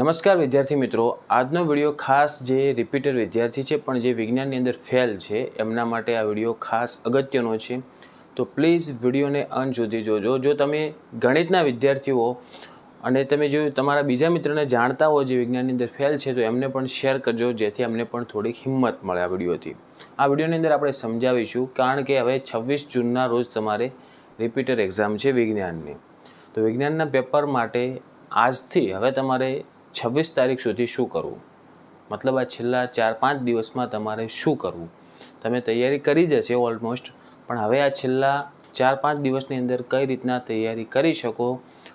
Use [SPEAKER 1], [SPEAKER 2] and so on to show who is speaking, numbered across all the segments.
[SPEAKER 1] નમસ્કાર વિદ્યાર્થી મિત્રો. આજનો વીડિયો ખાસ જે રિપીટર વિદ્યાર્થી છે, પણ જે વિજ્ઞાનની અંદર ફેલ છે, એમના માટે આ વીડિયો ખાસ અગત્યનો છે. તો પ્લીઝ વિડીયોને અંત સુધી જોજો. જો તમે ગણિતના વિદ્યાર્થીઓ અને તમે જો તમારા બીજા મિત્રને જાણતા હો જે વિજ્ઞાનની અંદર ફેલ છે, તો એમને પણ શેર કરજો, જેથી અમને પણ થોડીક હિંમત મળે આ વિડીયોથી. આ વિડીયોની અંદર આપણે સમજાવીશું, કારણ કે હવે છવ્વીસ જૂનના રોજ તમારે રિપીટર એક્ઝામ છે વિજ્ઞાનની. તો વિજ્ઞાનના પેપર માટે આજથી હવે તમારે છવ્વીસ તારીખ સુધી શું કરવું? મતલબ આ છેલ્લા ચાર, પાંચ દિવસમાં તમારે શું કરવું? તમે તૈયારી કરી જ હશે ઓલમોસ્ટ, પણ હવે આ છેલ્લા ચાર, પાંચ દિવસની અંદર કઈ રીતના તૈયારી કરી શકો?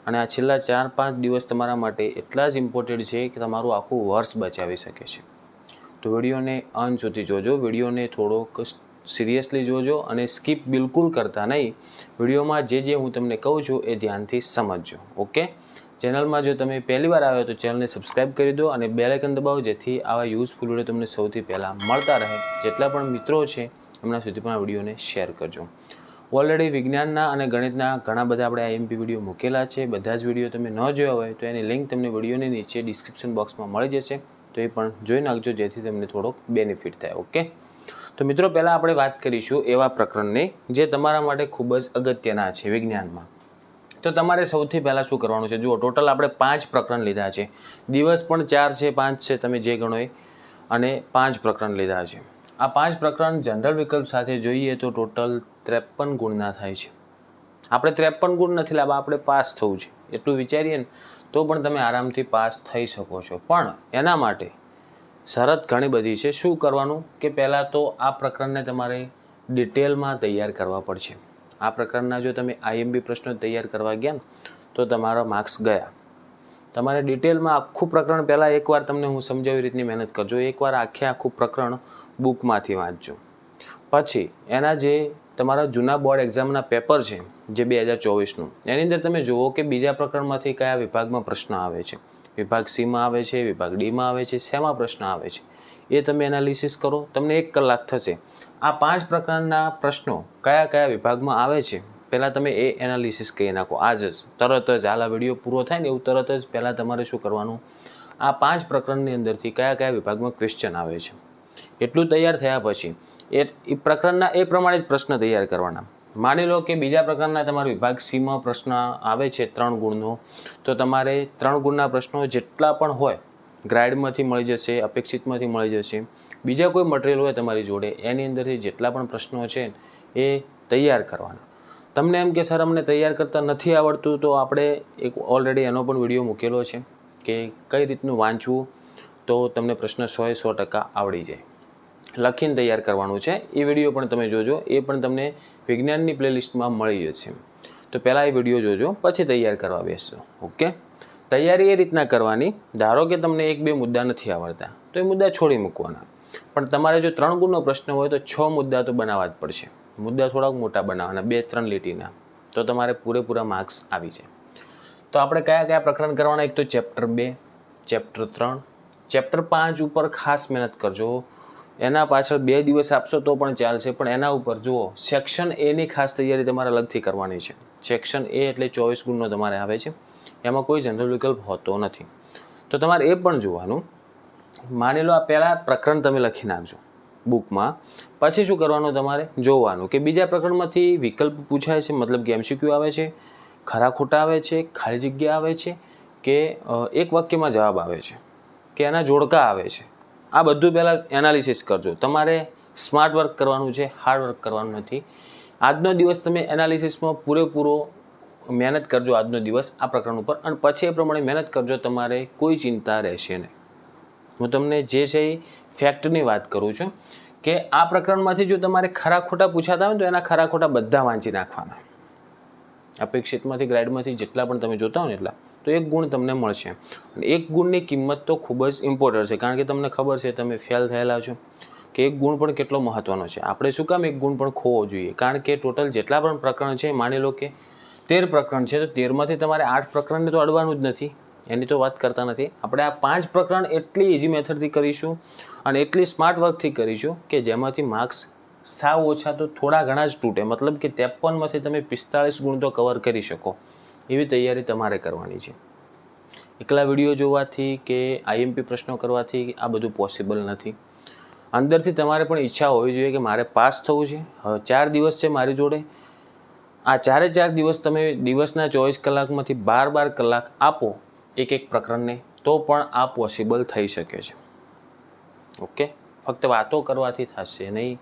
[SPEAKER 1] અને આ છેલ્લા ચાર, પાંચ દિવસ તમારા માટે એટલા જ ઇમ્પોર્ટન્ટ છે કે તમારું આખું વર્ષ બચાવી શકે છે. તો વિડીયોને અંત સુધી જોજો, વિડીયોને થોડોક સિરિયસલી જોજો અને સ્કીપ બિલકુલ કરતા નહીં. વિડીયોમાં જે જે હું તમને કહું છું એ ધ્યાનથી સમજજો ઓકે ચેનલમાં જો તમે પહેલી વાર આવ્યો તો ચેનલને સબસ્ક્રાઇબ કરી દો અને બેલ આઇકન દબાવો, જેથી આવા યુઝફુલ વીડિયો તમને સૌથી પહેલાં મળતા રહે. જેટલા પણ મિત્રો છે એમના સુધી પણ આ વિડીયોને શેર કરજો. ઓલરેડી વિજ્ઞાનના અને ગણિતના ઘણા બધા આપણે આઈએમપી વીડિયો મૂકેલા છે. બધા જ વીડિયો તમે ન જોયા હોય તો એની લિંક તમને વિડીયોની નીચે ડિસ્ક્રિપ્શન બોક્સમાં મળી જશે. તો એ પણ જોઈ નાખજો, જેથી તમને થોડોક બેનિફિટ થાય ઓકે તો મિત્રો, પહેલાં આપણે વાત કરીશું એવા પ્રકરણની, જે તમારા માટે ખૂબ જ અગત્યના છે વિજ્ઞાનમાં. તો તમારે સૌથી પહેલાં શું કરવાનું છે? જુઓ, ટોટલ આપણે પાંચ પ્રકરણ લીધા છે. દિવસ પણ ચાર છે, પાંચ છે, તમે જે ગણો એ. અને પાંચ પ્રકરણ લીધા છે. આ પાંચ પ્રકરણ જનરલ વિકલ્પ સાથે જોઈએ તો ટોટલ ત્રેપન ગુણના થાય છે. આપણે ત્રેપન ગુણ નથી લાવવા, આપણે પાસ થવું છે. એટલું વિચારીએ ને, તો પણ તમે આરામથી પાસ થઈ શકો છો. પણ એના માટે શરત ઘણી બધી છે. શું કરવાનું? કે પહેલાં તો આ પ્રકરણને તમારે ડિટેલમાં તૈયાર કરવા પડશે. આ પ્રકારના જો તમે આઈએમબી પ્રશ્નો તૈયાર કરવા ગયા તો તમારા માર્ક્સ ગયા. તમારે ડિટેલમાં આખું પ્રકરણ પહેલાં એકવાર તમને હું સમજાવી રીતની મહેનત કરજો. એકવાર આખે આખું પ્રકરણ બુકમાંથી વાંચજો. પછી એના જે તમારા જૂના બોર્ડ એક્ઝામના પેપર છે, જે બે હજાર ચોવીસનું, એની અંદર તમે જુઓ કે બીજા પ્રકરણમાંથી કયા વિભાગમાં પ્રશ્ન આવે છે. વિભાગ સીમાં આવે છે, વિભાગ ડીમાં આવે છે, શેમાં પ્રશ્ન આવે છે? એ તમે એનાલિસિસ કરો, તમને એક કલાક થશે. આ પાંચ પ્રકારના પ્રશ્નો કયા કયા વિભાગમાં આવે છે? પહેલાં તમે એ એનાલિસિસ કરી નાખો. આજ જ, તરત જ હાલ આ વીડિયો પૂરો થાય ને એવું તરત જ પહેલાં તમારે શું કરવાનું? આ પાંચ પ્રકરણની અંદરથી કયા કયા વિભાગમાં ક્વેશ્ચન આવે છે? એટલું તૈયાર થયા પછી એ પ્રકરણના એ પ્રમાણે જ પ્રશ્ન તૈયાર કરવાના. માની લો કે બીજા પ્રકારના તમારા વિભાગ સીમાં પ્રશ્ન આવે છે ત્રણ ગુણનો, તો તમારે ત્રણ ગુણના પ્રશ્નો જેટલા પણ હોય, ગ્રાઇડમાંથી મળી જશે, અપેક્ષિતમાંથી મળી જશે, બીજા કોઈ મટીરિયલ હોય તમારી જોડે, એની અંદરથી જેટલા પણ પ્રશ્નો છે એ તૈયાર કરવાના. તમને એમ કે, સર, અમને તૈયાર કરતાં નથી આવડતું તો આપણે એક ઓલરેડી એનો પણ વીડિયો મૂકેલો છે કે કઈ રીતનું વાંચવું, તો તમને પ્રશ્ન સો એ સો ટકા આવડી જાય. લખીને તૈયાર કરવાનું છે. એ વીડિયો પણ તમે જોજો. એ પણ તમને વિજ્ઞાનની પ્લેલિસ્ટમાં મળી જશે. તો પહેલાં એ વીડિયો જોજો, પછી તૈયાર કરવા બેસજો ઓકે? તૈયારી એ રીતના કરવાની. ધારો કે તમને એક બે મુદ્દા નથી આવડતા, તો એ મુદ્દા છોડી મૂકવાના. પણ તમારે જો ત્રણ ગુણનો પ્રશ્ન હોય તો છ મુદ્દા તો બનાવવા જ પડશે. મુદ્દા થોડાક મોટા બનાવવાના, બે ત્રણ લીટીના. તો તમારે પૂરેપૂરા માર્ક્સ આવી જાય. તો આપણે કયા કયા પ્રકરણ કરવાના? એક તો ચેપ્ટર બે, ચેપ્ટર ત્રણ. ચેપ્ટર પાંચ ઉપર ખાસ મહેનત કરજો. એના પાછળ બે દિવસ આપશો તો પણ ચાલશે. પણ એના ઉપર જુઓ સેક્શન એની ખાસ તૈયારી તમારે અલગથી કરવાની છે. સેક્શન એ એટલે ચોવીસ ગુણનો તમારે આવે છે. એમાં કોઈ જનરલ વિકલ્પ હોતો નથી. તો તમારે એ પણ જોવાનું. માની લો આ પહેલાં પ્રકરણ તમે લખી નાખજો બુકમાં. પછી શું કરવાનું તમારે? જોવાનું કે બીજા પ્રકરણમાંથી વિકલ્પ પૂછાય છે, મતલબ કે એમસીક્યુ આવે છે, ખરા ખોટા આવે છે, ખાલી જગ્યા આવે છે કે એક વાક્યમાં જવાબ આવે છે, કે એના જોડકા આવે છે. આ બધું પહેલાં એનાલિસિસ કરજો. તમારે સ્માર્ટ વર્ક કરવાનું છે હાર્ડ વર્ક કરવાનું નથી. આજનો દિવસ તમે એનાલિસિસમાં પૂરેપૂરો મહેનત કરજો આજનો દિવસ આ પ્રકરણ ઉપર. અને પછી એ પ્રમાણે મહેનત કરજો, તમારે કોઈ ચિંતા રહેશે નહીં. હું તમને જે છે એ ફેક્ટની વાત કરું છું કે આ પ્રકરણમાંથી જો તમારે ખરા ખોટા પૂછાતા હોય તો એના ખરા ખોટા બધા વાંચી નાખવાના. અપેક્ષિતમાંથી ગ્રાઇડમાંથી જેટલા પણ તમે જોતા હો ને એટલા. તો એક ગુણ તમને મળશે. અને એક ગુણની કિંમત તો ખૂબ જ ઇમ્પોર્ટન્ટ છે. કારણ કે તમને ખબર છે, તમે ફેલ થયેલા છો. કે એક ગુણ પણ કેટલો મહત્ત્વનો છે. આપણે શું કામ એક ગુણ પણ ખોવો જોઈએ? કારણ કે ટોટલ જેટલા પણ પ્રકરણ છે, માની લો કે તેર પ્રકરણ છે, તો તેરમાંથી તમારે આઠ પ્રકરણને તો અડવાનું જ નથી. એની તો વાત કરતા નથી. આપણે આ પાંચ પ્રકરણ એટલી ઇઝી મેથડથી કરીશું અને એટલી સ્માર્ટ વર્કથી કરીશું કે જેમાંથી માર્ક્સ સાવ ઓછા તો થોડા ઘણા જ તૂટે. મતલબ કે ત્રેપનમાંથી તમે પિસ્તાળીસ ગુણ તો કવર કરી શકો. એવી તૈયારી તમારે કરવાની છે. એકલા વીડિયો જોવાથી કે આઈએમપી પ્રશ્નો કરવાથી આ બધું પોસિબલ નથી. અંદરથી તમારે પણ ઈચ્છા હોવી જોઈએ કે મારે પાસ થવું છે. હવે ચાર દિવસ છે મારી જોડે. આ ચારે ચાર દિવસ તમે દિવસના ચોવીસ કલાકમાંથી બાર બાર કલાક આપો એક એક પ્રકરણને, તો પણ આ પોસિબલ થઈ શકે છે. ઓકે ફક્ત વાતો કરવાથી થશે નહીં.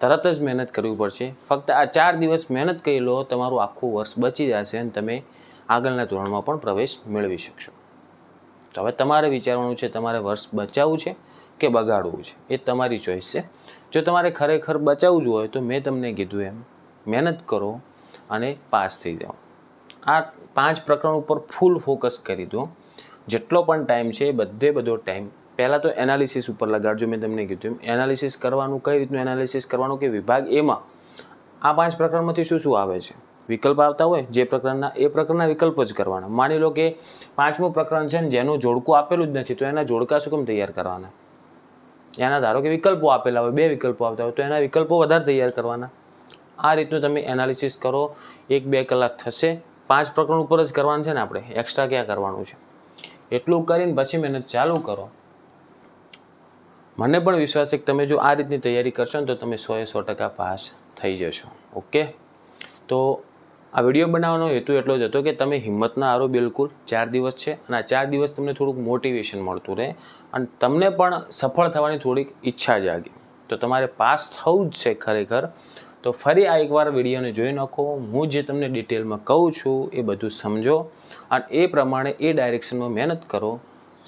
[SPEAKER 1] તરત જ મહેનત કરવી પડશે. ફક્ત આ ચાર દિવસ મહેનત કરી લો, તમારું આખું વર્ષ બચી જશે અને તમે આગળના ધોરણમાં પણ પ્રવેશ મેળવી શકશો. તો હવે તમારે વિચારવાનું છે, તમારે વર્ષ બચાવવું છે કે બગાડવું છે? એ તમારી ચોઈસ છે. જો તમારે ખરેખર બચાવવું જ હોય, તો મેં તમને કીધું એમ, મહેનત કરો અને પાસ થઈ જાઓ. આ પાંચ પ્રકરણ ઉપર ફૂલ ફોકસ કરી દો. જેટલો પણ ટાઈમ છે, બધે બધો ટાઈમ પહેલાં તો એનાલિસિસ ઉપર લગાડજો, મેં તમને કીધું એમ. એનાલિસિસ કરવાનું, કઈ રીતનું એનાલિસિસ કરવાનું, કે વિભાગ એમાં આ પાંચ પ્રકરણમાંથી શું શું આવે છે? વિકલ્પ આવતા હોય, જે પ્રકરણના, એ પ્રકરણના વિકલ્પ જ કરવાના. માની લો કે પાંચમું પ્રકરણ છે ને જેનું જોડકું આપેલું જ નથી, તો એના જોડકા શું કેમ તૈયાર કરવાના? એના ધારો કે વિકલ્પો આપેલા હોય, બે વિકલ્પો આવતા હોય, તો એના વિકલ્પો વધારે તૈયાર કરવાના. આ રીતનું તમે એનાલિસિસ કરો, એક બે કલાક થશે. પાંચ પ્રકરણ ઉપર જ કરવાનું છે ને આપણે? એક્સ્ટ્રા ક્યાં કરવાનું છે? એટલું કરીને પછી મહેનત ચાલુ કરો. મને પણ વિશ્વાસ છે કે તમે જો આ રીતની તૈયારી કરશો ને તો તમે સોએ સો ટકા પાસ થઈ જશો. ઓકે? તો આ વીડિયો બનાવવાનો હેતુ એટલો જ હતો કે તમે હિંમત ના બિલકુલ ચાર દિવસ છે અને આ ચાર દિવસ તમને થોડુંક મોટિવેશન મળતું રહે અને તમને પણ સફળ થવાની થોડીક ઈચ્છા જાગી. તો તમારે પાસ થવું જ છે ખરેખર. તો ફરી આ એકવાર વિડીયોને જોઈ નાખો. હું જે તમને ડિટેલમાં કહું છું એ બધું સમજો અને એ પ્રમાણે એ ડાયરેક્શનમાં મહેનત કરો.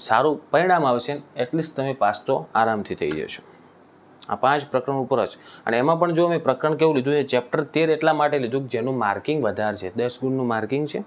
[SPEAKER 1] સારું પરિણામ આવશે એટલીસ્ટ તમે પાસ તો આરામથી થઈ જશો. આ પાંચ પ્રકરણ ઉપર જ. અને એમાં પણ જો મેં પ્રકરણ કેવું લીધું છે ચેપ્ટર તેર એટલા માટે લીધું કે જેનું માર્કિંગ વધારે છે. દસ ગુણનું માર્કિંગ છે.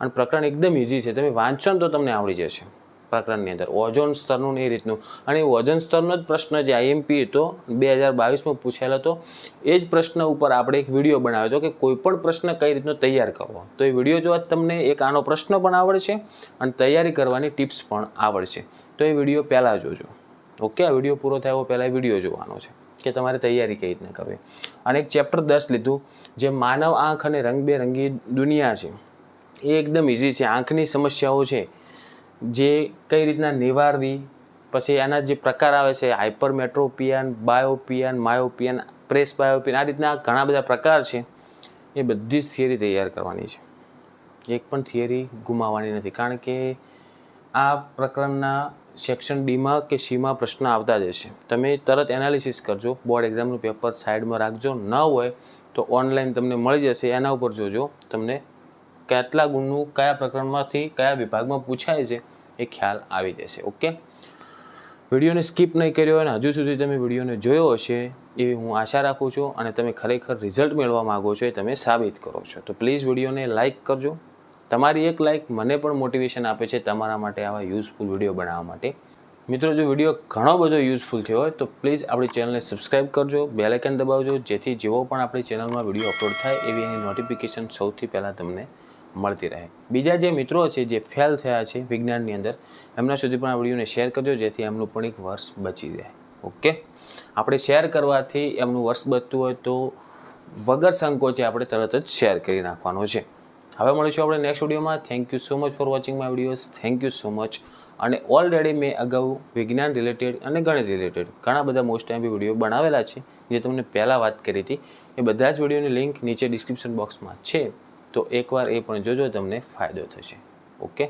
[SPEAKER 1] અને પ્રકરણ એકદમ ઇઝી છે. તમે વાંચો તો તમને આવડી જશે. પ્રકરણની અંદર. ઓઝોન સ્તરનું એ રીતનું. અને ઓઝોન સ્તરનો જ પ્રશ્ન જે આઈએમપી હતો, બે હજાર બાવીસમાં પૂછાયેલો હતો, એ જ પ્રશ્ન ઉપર આપણે એક વીડિયો બનાવ્યો હતો કે કોઈ પણ પ્રશ્ન કઈ રીતનો તૈયાર કરવો. તો એ વીડિયો જોવા તમને એક આનો પ્રશ્ન પણ આવડશે અને તૈયારી કરવાની ટિપ્સ પણ આવડશે. તો એ વીડિયો પહેલાં જોજો. ઓકે? આ વીડિયો પૂરો થયો પહેલાં વીડિયો જોવાનો છે કે તમારે તૈયારી કઈ રીતના કરવી. અને એક ચેપ્ટર દસ લીધું, જે માનવ આંખ અને રંગબેરંગી દુનિયા છે. એ એકદમ ઇઝી છે. આંખની સમસ્યાઓ છે. જે કઈ રીતના નિવારવી, પછી એના જે પ્રકાર આવે છે હાઇપરમેટ્રોપિયન બાયોપિયન, માયોપિયન પ્રેસ બાયોપિયન આ રીતના ઘણા બધા પ્રકાર છે, એ બધી જ થિયરી તૈયાર કરવાની છે. એક પણ થિયરી ગુમાવવાની નથી, કારણ કે આ પ્રકરણના સેક્શન ડીમાં કે સીમાં પ્રશ્ન આવતા જ હશે. તમે તરત એનાલિસિસ કરજો, બોર્ડ એક્ઝામનું પેપર સાઈડમાં રાખજો, ન હોય તો ઓનલાઈન તમને મળી જશે, એના ઉપર જોજો, તમને કેટલા ગુણનું, કયા પ્રકરણમાંથી કયા વિભાગમાં પૂછાય છે એ ખ્યાલ આવી જશે, ઓકે? વિડીયોને સ્કીપ નહીં કર્યો અને હજુ સુધી તમે વિડીયોને જોયો હશે એવી હું આશા રાખું છું અને તમે ખરેખર રિઝલ્ટ મેળવવા માગો છો એ તમે સાબિત કરો છો. તો પ્લીઝ વિડીયોને લાઇક કરજો. તમારી એક લાઇક મને પણ મોટિવેશન આપે છે તમારા માટે આવા યુઝફુલ વીડિયો બનાવવા માટે. મિત્રો, જો વીડિયો ઘણો બધો યુઝફુલ થયો હોય તો પ્લીઝ આપણી ચેનલને સબસ્ક્રાઇબ કરજો બેલ આઇકન દબાવજો, જેથી જેવો પણ આપણી ચેનલમાં વીડિયો અપલોડ થાય એવી એની નોટિફિકેશન સૌથી પહેલાં તમને મળતી રહે. બીજા જે મિત્રો છે, જે ફેલ થયા છે વિજ્ઞાનની અંદર, એમના સુધી પણ આ વિડીયોને શેર કરજો, જેથી એમનું પણ એક વર્ષ બચી જાય. ઓકે આપણે શેર કરવાથી એમનું વર્ષ બચતું હોય તો વગર સંકોચે આપણે તરત જ શેર કરી નાખવાનો છે. હવે મળીશું આપણે નેક્સ્ટ વિડીયોમાં. Thank you so much for watching my videos thank you so much અને ઓલરેડી મેં અગાઉ વિજ્ઞાન રિલેટેડ અને ગણિત રિલેટેડ ઘણા બધા મોસ્ટ ટાઈમ વીડિયો બનાવેલા છે, જે તમને પહેલાં વાત કરી હતી. એ બધા જ વિડીયોની લિંક નીચે ડિસ્ક્રિપ્શન બોક્સમાં છે. તો એકવાર એ પણ જોજો તમને ફાયદો થશે. ઓકે?